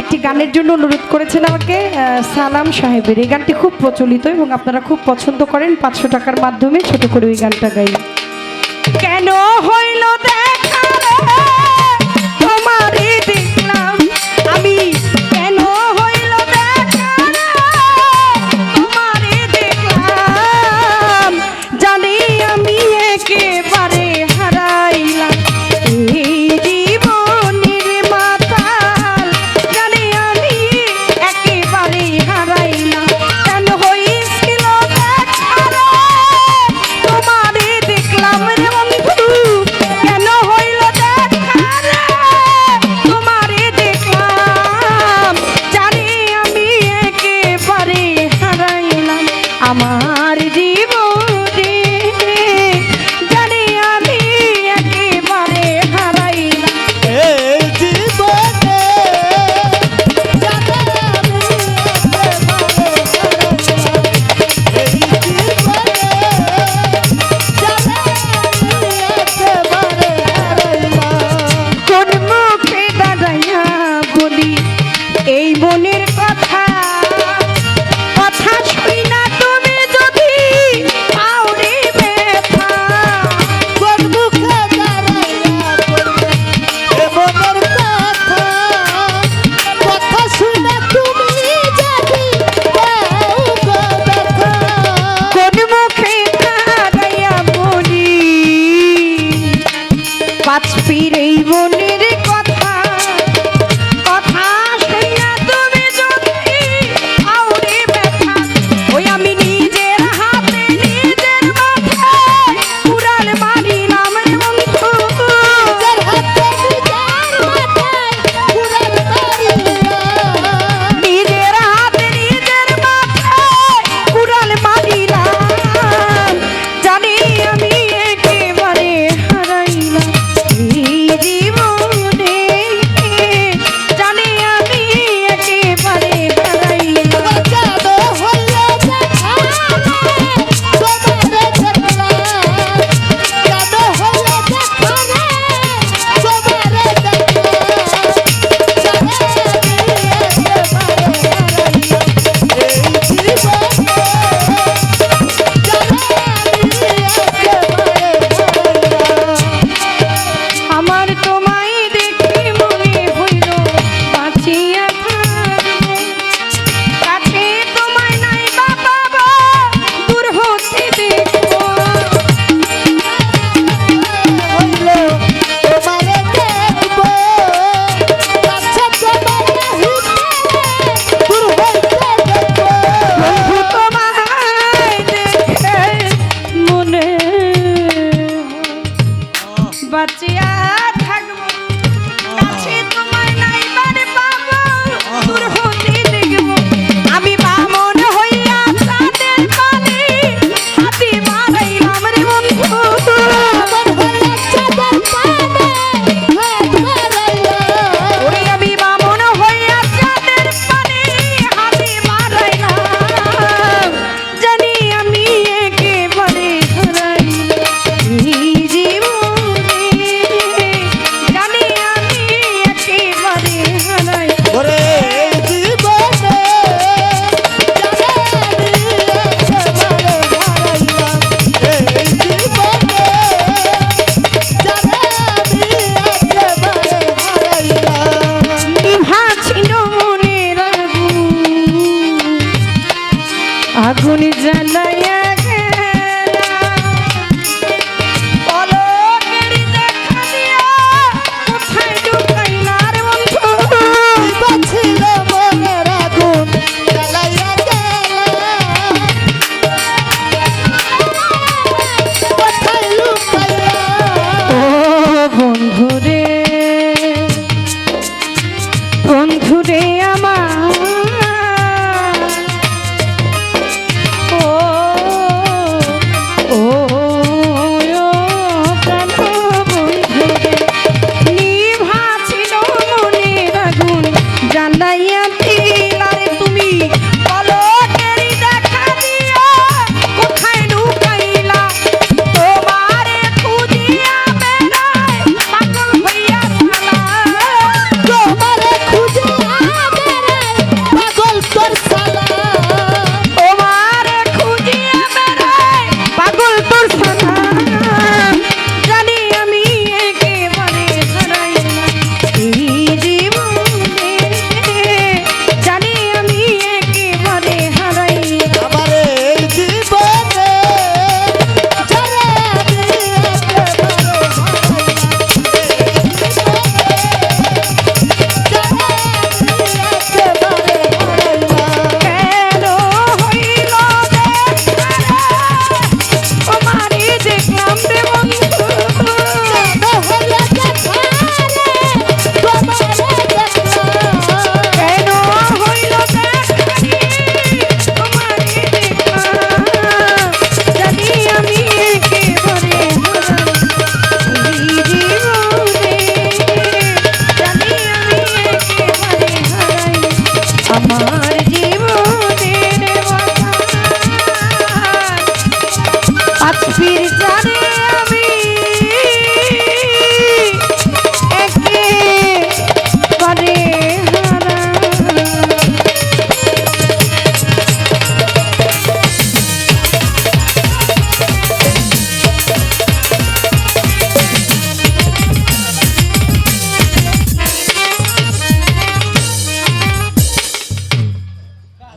একটি গানের জন্য অনুরোধ করেছেন আমাকে সালাম সাহেবের। এই গানটি খুব প্রচলিত এবং আপনারা খুব পছন্দ করেন পাঁচশো টাকার মাধ্যমে। ছোট করে ওই গানটা গাই কেন হইল দেখ? আমার de amar.